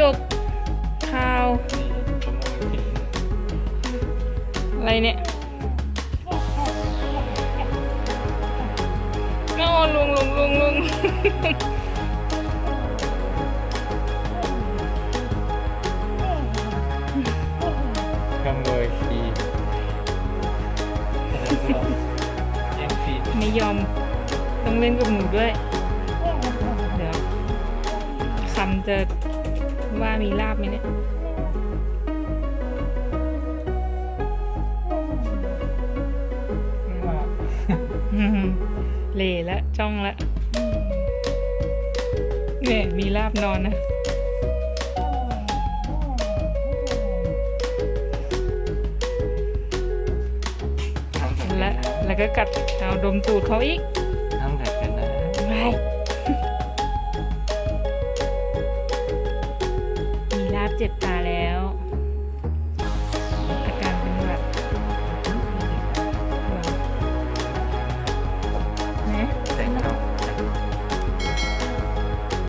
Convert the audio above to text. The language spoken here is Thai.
จกข้าว อะไรเนี่ยโอ้ลุงลุงลุงลุงขโมยฟีแย่งฟีดไม่ยอม ต้องเล่นกับหนูด้วย เดี๋ยวคำจะ ว่ามีลาบไหมเนี่ยไม่ว่าอืมเหล่ละจ้องละเนี่ยมีลาบนอนนะทำแบบและกันนะแล้วก็กัดเอาดมตูดเขาอีกทำแบบ 接จ็